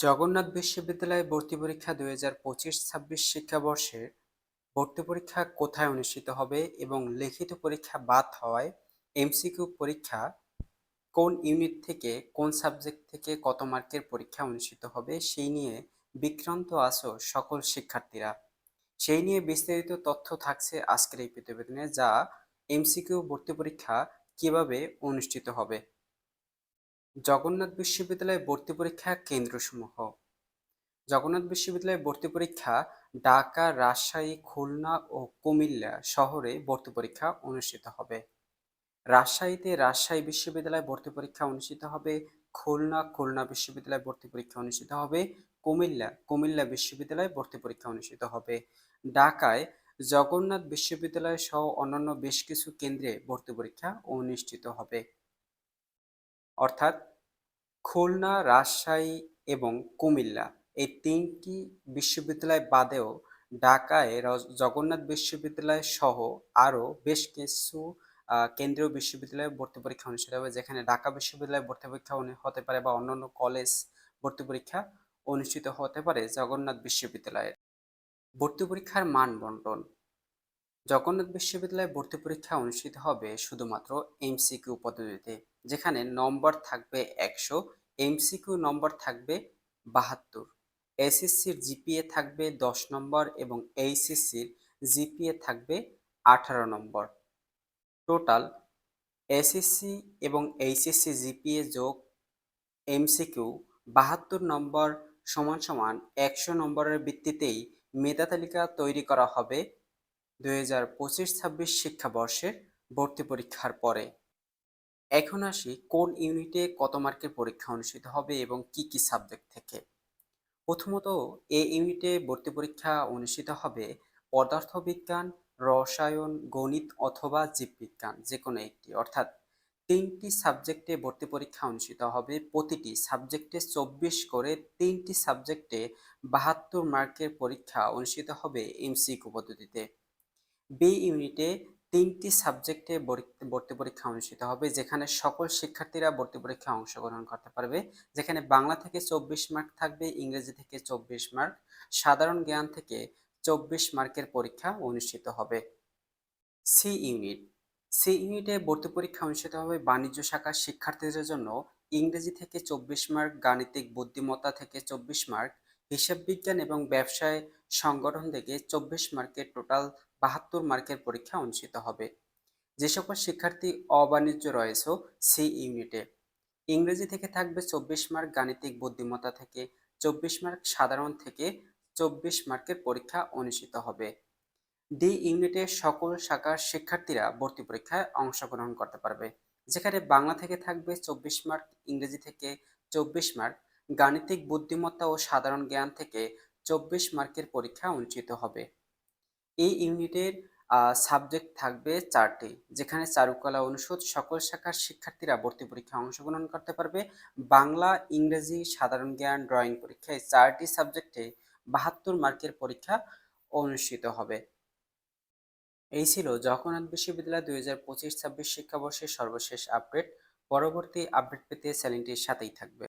জগন্নাথ বিশ্ববিদ্যালয়ে ভর্তি পরীক্ষা দুই হাজার পঁচিশ ছাব্বিশ শিক্ষাবর্ষের ভর্তি পরীক্ষা কোথায় অনুষ্ঠিত হবে এবং লিখিত পরীক্ষা বাদ হওয়ায় এমসিকিউ পরীক্ষা কোন ইউনিট থেকে কোন সাবজেক্ট থেকে কত মার্কের পরীক্ষা অনুষ্ঠিত হবে সেই নিয়ে বিক্রান্ত আছো সকল শিক্ষার্থীরা। সেই নিয়ে বিস্তারিত তথ্য থাকছে আজকের এই প্রতিবেদনে যা এমসিকিউ ভর্তি পরীক্ষা কীভাবে অনুষ্ঠিত হবে। জগন্নাথ বিশ্ববিদ্যালয়ে ভর্তি পরীক্ষা কেন্দ্রসমূহ। জগন্নাথ বিশ্ববিদ্যালয়ে ভর্তি পরীক্ষা ঢাকা, রাজশাহী, খুলনা ও কুমিল্লা শহরে ভর্তি পরীক্ষা অনুষ্ঠিত হবে। রাজশাহীতে রাজশাহী বিশ্ববিদ্যালয়ে ভর্তি পরীক্ষা অনুষ্ঠিত হবে, খুলনা খুলনা বিশ্ববিদ্যালয়ে ভর্তি পরীক্ষা অনুষ্ঠিত হবে, কুমিল্লা কুমিল্লা বিশ্ববিদ্যালয়ে ভর্তি পরীক্ষা অনুষ্ঠিত হবে। ঢাকায় জগন্নাথ বিশ্ববিদ্যালয় সহ অন্যান্য বেশ কিছু কেন্দ্রে ভর্তি পরীক্ষা অনুষ্ঠিত হবে। অর্থাৎ খুলনা, রাজশাহী এবং কুমিল্লা এই তিনটি বিশ্ববিদ্যালয় বাদেও ঢাকায় জগন্নাথ বিশ্ববিদ্যালয় সহ আরও বেশ কিছু কেন্দ্রীয় বিশ্ববিদ্যালয়ে ভর্তি পরীক্ষা অনুষ্ঠিত হবে, যেখানে ঢাকা বিশ্ববিদ্যালয়ে ভর্তি পরীক্ষা হতে পারে বা অন্যান্য কলেজ ভর্তি পরীক্ষা অনুষ্ঠিত হতে পারে জগন্নাথ বিশ্ববিদ্যালয়ে। ভর্তি পরীক্ষার মান বন্টন জগন্নাথ বিশ্ববিদ্যালয়ে ভর্তি পরীক্ষা অনুষ্ঠিত হবে শুধুমাত্র এমসিকিউ পদ্ধতিতে, যেখানে নম্বর থাকবে একশো এমসিকিউ নম্বর থাকবে বাহাত্তর এসএসসির জিপিএ থাকবে দশ নম্বর এবং এইচএসসির জিপিএ থাকবে আঠারো নম্বর। টোটাল এসএসসি এবং এইচএসসি জিপিএ যোগ এমসিকিউ বাহাত্তর নম্বর সমান সমান একশো নম্বরের ভিত্তিতেই মেধা তালিকা তৈরি করা হবে দুই হাজার পঁচিশ ছাব্বিশ শিক্ষাবর্ষের ভর্তি পরীক্ষার পরে। এখন আসি কোন ইউনিটে কত মার্কের পরীক্ষা অনুষ্ঠিত হবে এবং কি কি সাবজেক্ট থেকে। প্রথমত, এ ইউনিটে ভর্তি পরীক্ষা অনুষ্ঠিত হবে পদার্থবিজ্ঞান, রসায়ন, গণিত অথবা জীববিজ্ঞান যে কোনো একটি। অর্থাৎ তিনটি সাবজেক্টে ভর্তি পরীক্ষা অনুষ্ঠিত হবে, প্রতিটি সাবজেক্টে চব্বিশ করে তিনটি সাবজেক্টে বাহাত্তর মার্কের পরীক্ষা অনুষ্ঠিত হবে এমসিকিউ পদ্ধতিতে। বি ইউনিটে তিনটি সাবজেক্টে ভর্তি পরীক্ষা অনুষ্ঠিত হবে, যেখানে সকল শিক্ষার্থীরা ভর্তি পরীক্ষায় অংশগ্রহণ করতে পারবে। যেখানে বাংলা থেকে চব্বিশ মার্ক থাকবে, ইংরেজি থেকে চব্বিশ মার্ক সাধারণ জ্ঞান থেকে চব্বিশ মার্কের পরীক্ষা অনুষ্ঠিত হবে। সি ইউনিট সি ইউনিটে ভর্তি পরীক্ষা অনুষ্ঠিত হবে বাণিজ্য শাখার শিক্ষার্থীদের জন্য। ইংরেজি থেকে চব্বিশ মার্ক গাণিতিক বুদ্ধিমত্তা থেকে চব্বিশ মার্ক হিসাব বিজ্ঞান এবং ব্যবসায় সংগঠন থেকে চব্বিশ মার্কের টোটাল বাহাত্তর মার্কের পরীক্ষা অনুষ্ঠিত হবে। যে সকল শিক্ষার্থী অবাণিজ্য রয়েছে সি ইউনিটে। ইংরেজি থেকে থাকবে চব্বিশ মার্ক, গাণিতিক বুদ্ধিমত্তা থেকে চব্বিশ মার্ক, সাধারণ থেকে চব্বিশ মার্কের পরীক্ষা অনুষ্ঠিত হবে। ডি ইউনিটের সকল শাখার শিক্ষার্থীরা ভর্তি পরীক্ষায় অংশগ্রহণ করতে পারবে। যেখানে বাংলা থেকে থাকবে চব্বিশ মার্ক, ইংরেজি থেকে চব্বিশ মার্ক, গাণিতিক বুদ্ধিমত্তা ও সাধারণ জ্ঞান থেকে চব্বিশ মার্কের পরীক্ষা অনুষ্ঠিত হবে। এই ইউনিটের সাবজেক্ট থাকবে চারটি, যেখানে চারুকলা অনুষদ সকল শাখার শিক্ষার্থীরা ভর্তি পরীক্ষায় অংশগ্রহণ করতে পারবে। বাংলা, ইংরেজি, সাধারণ জ্ঞান, ড্রয়িং পরীক্ষায় চারটি সাবজেক্টে বাহাত্তর মার্কের পরীক্ষা অনুষ্ঠিত হবে। এই ছিল জগন্নাথ বিশ্ববিদ্যালয় দুই হাজার পঁচিশ ছাব্বিশ শিক্ষাবর্ষের সর্বশেষ আপডেট পরবর্তী আপডেট পেতে চ্যানেলটির সাথেই থাকবে।